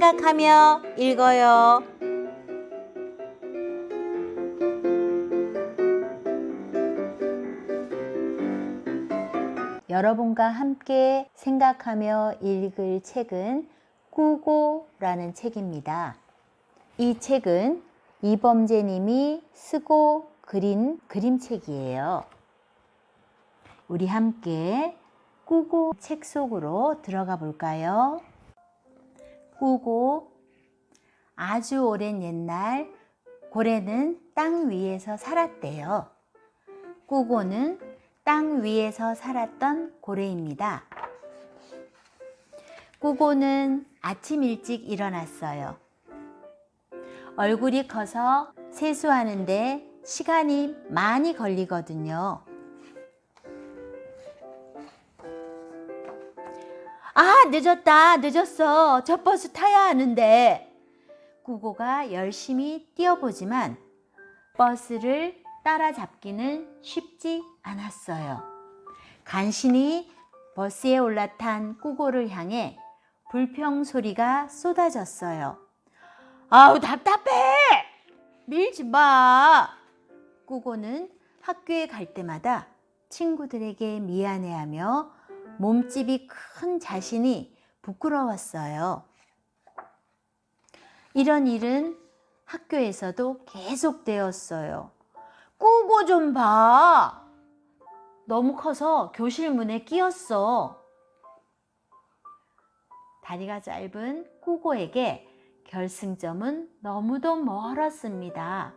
생각하며 읽어요. 여러분과 함께 생각하며 읽을 책은 꾸고라는 책입니다. 이 책은 이범재님이 쓰고 그린 그림책이에요. 우리 함께 꾸고 책 속으로 들어가 볼까요? 꾸고 아주 오랜 옛날 고래는 땅 위에서 살았대요. 꾸고는 땅 위에서 살았던 고래입니다. 꾸고는 아침 일찍 일어났어요. 얼굴이 커서 세수하는데 시간이 많이 걸리거든요. 아, 늦었다. 늦었어. 저 버스 타야 하는데. 꾸고가 열심히 뛰어보지만 버스를 따라잡기는 쉽지 않았어요. 간신히 버스에 올라탄 꾸고를 향해 불평 소리가 쏟아졌어요. 아우, 답답해! 밀지 마! 꾸고는 학교에 갈 때마다 친구들에게 미안해하며 몸집이 큰 자신이 부끄러웠어요. 이런 일은 학교에서도 계속되었어요. 꾸고 좀 봐. 너무 커서 교실 문에 끼었어. 다리가 짧은 꾸고에게 결승점은 너무도 멀었습니다.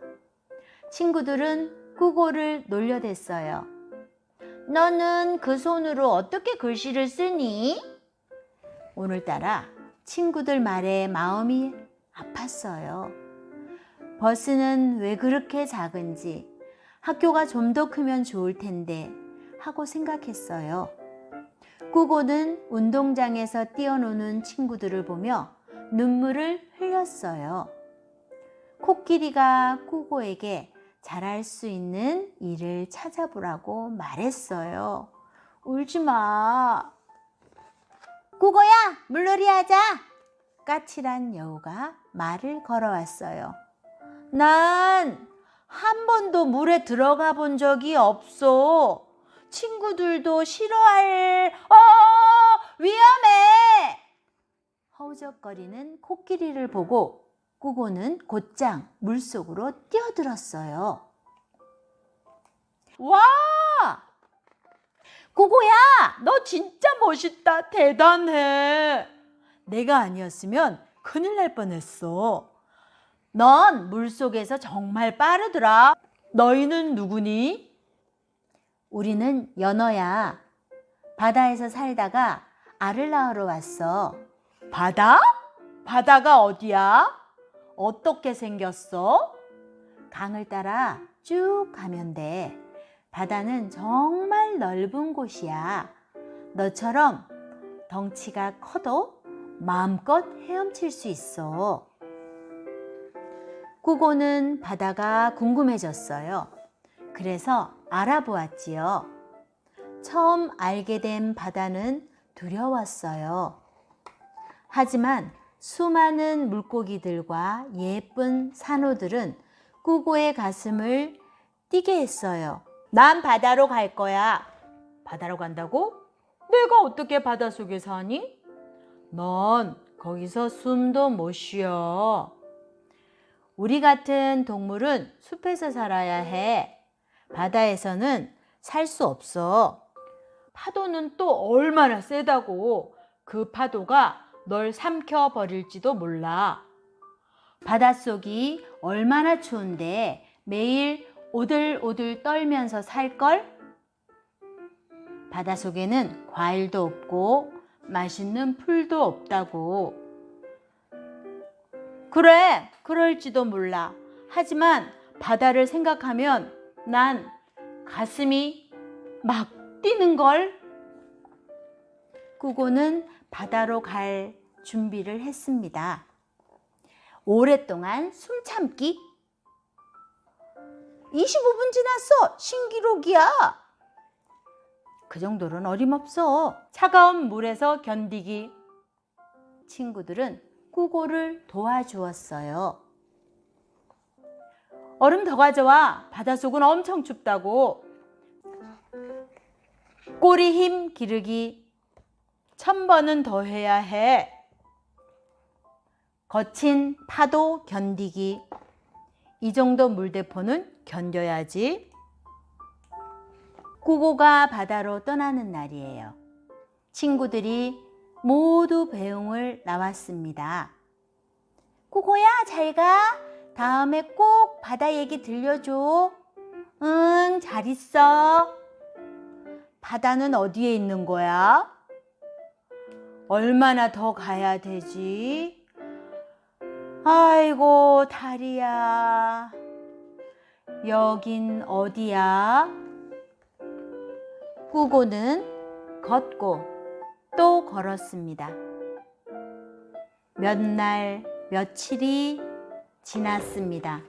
친구들은 꾸고를 놀려댔어요. 너는 그 손으로 어떻게 글씨를 쓰니? 오늘따라 친구들 말에 마음이 아팠어요. 버스는 왜 그렇게 작은지 학교가 좀 더 크면 좋을 텐데 하고 생각했어요. 꾸고는 운동장에서 뛰어노는 친구들을 보며 눈물을 흘렸어요. 코끼리가 꾸고에게 잘할 수 있는 일을 찾아보라고 말했어요. 울지 마. 꾸고야, 물놀이 하자. 까칠한 여우가 말을 걸어왔어요. 난 한 번도 물에 들어가 본 적이 없어. 친구들도 싫어할, 어, 위험해! 허우적거리는 코끼리를 보고 꾸고는 곧장 물속으로 뛰어들었어요. 와! 꾸고야, 너 진짜 멋있다. 대단해. 내가 아니었으면 큰일 날 뻔했어. 넌 물속에서 정말 빠르더라. 너희는 누구니? 우리는 연어야. 바다에서 살다가 알을 낳으러 왔어. 바다? 바다가 어디야? 어떻게 생겼어? 강을 따라 쭉 가면 돼. 바다는 정말 넓은 곳이야. 너처럼 덩치가 커도 마음껏 헤엄칠 수 있어. 꾸고는 바다가 궁금해졌어요. 그래서 알아보았지요. 처음 알게 된 바다는 두려웠어요. 하지만 수많은 물고기들과 예쁜 산호들은 꾸고의 가슴을 뛰게 했어요. 난 바다로 갈 거야. 바다로 간다고? 내가 어떻게 바닷속에 사니? 넌 거기서 숨도 못 쉬어. 우리 같은 동물은 숲에서 살아야 해. 바다에서는 살 수 없어. 파도는 또 얼마나 세다고. 그 파도가 널 삼켜 버릴지도 몰라. 바닷속이 얼마나 추운데 매일 오들오들 떨면서 살걸? 바닷속에는 과일도 없고 맛있는 풀도 없다고. 그래, 그럴지도 몰라. 하지만 바다를 생각하면 난 가슴이 막 뛰는 걸. 꾸고는 바다로 갈 준비를 했습니다. 오랫동안 숨 참기. 25분 지났어. 신기록이야. 그 정도는 어림없어. 차가운 물에서 견디기. 친구들은 꾸고를 도와주었어요. 얼음 더 가져와. 바닷속은 엄청 춥다고. 꼬리 힘 기르기 천 번은 더 해야 해. 거친 파도 견디기. 이 정도 물대포는 견뎌야지. 꾸고가 바다로 떠나는 날이에요. 친구들이 모두 배웅을 나왔습니다. 꾸고야, 잘 가. 다음에 꼭 바다 얘기 들려줘. 응, 잘 있어. 바다는 어디에 있는 거야? 얼마나 더 가야 되지? 아이고, 다리야. 여긴 어디야? 꾸고는 걷고 또 걸었습니다. 몇 날, 며칠이 지났습니다.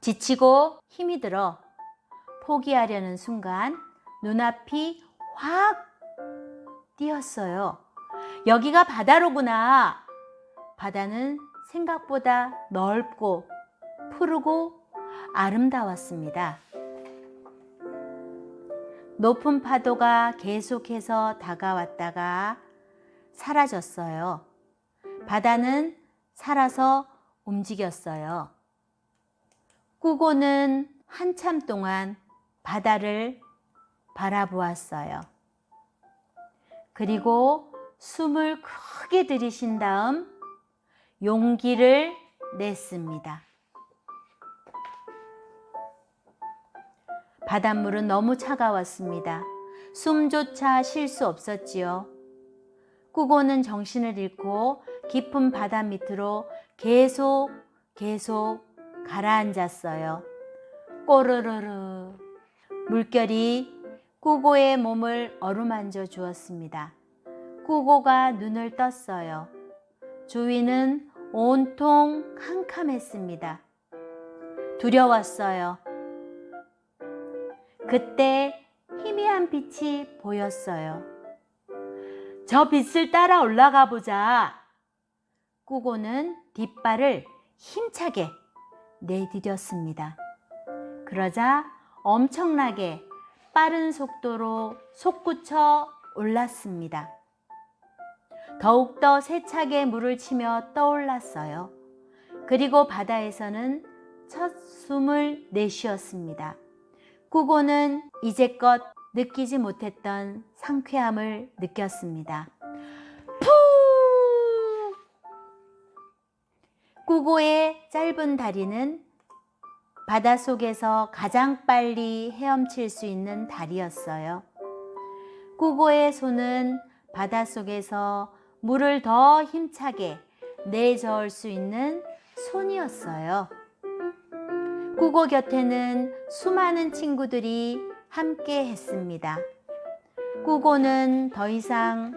지치고 힘이 들어 포기하려는 순간 눈앞이 확 띄었어요. 여기가 바다로구나. 바다는 생각보다 넓고 푸르고 아름다웠습니다. 높은 파도가 계속해서 다가왔다가 사라졌어요. 바다는 살아서 움직였어요. 꾸고는 한참 동안 바다를 바라보았어요. 그리고 숨을 크게 들이신 다음 용기를 냈습니다. 바닷물은 너무 차가웠습니다. 숨조차 쉴 수 없었지요. 꾸고는 정신을 잃고 깊은 바다 밑으로 계속 계속 가라앉았어요. 꼬르르르 물결이 꾸고의 몸을 어루만져 주었습니다. 꾸고가 눈을 떴어요. 주위는 온통 캄캄했습니다. 두려웠어요. 그때 희미한 빛이 보였어요. 저 빛을 따라 올라가 보자. 꾸고는 뒷발을 힘차게 내디뎠습니다. 그러자 엄청나게 빠른 속도로 솟구쳐 올랐습니다. 더욱더 세차게 물을 치며 떠올랐어요. 그리고 바다에서는 첫 숨을 내쉬었습니다. 꾸고는 이제껏 느끼지 못했던 상쾌함을 느꼈습니다. 푸! 꾸고의 짧은 다리는 바닷속에서 가장 빨리 헤엄칠 수 있는 다리였어요. 꾸고의 손은 바닷속에서 물을 더 힘차게 내저을 수 있는 손이었어요. 꾸고 곁에는 수많은 친구들이 함께 했습니다. 꾸고는 더 이상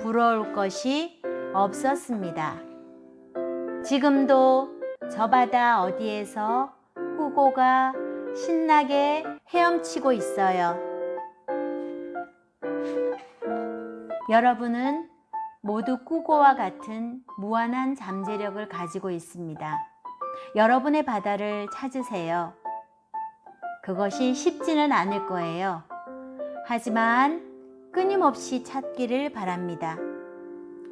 부러울 것이 없었습니다. 지금도 저 바다 어디에서 꾸고가 신나게 헤엄치고 있어요. 여러분은 모두 꾸고와 같은 무한한 잠재력을 가지고 있습니다. 여러분의 바다를 찾으세요. 그것이 쉽지는 않을 거예요. 하지만 끊임없이 찾기를 바랍니다.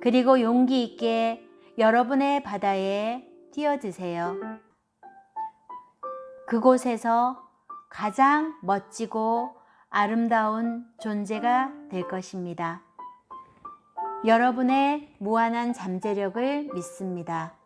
그리고 용기 있게 여러분의 바다에 뛰어드세요. 그곳에서 가장 멋지고 아름다운 존재가 될 것입니다. 여러분의 무한한 잠재력을 믿습니다.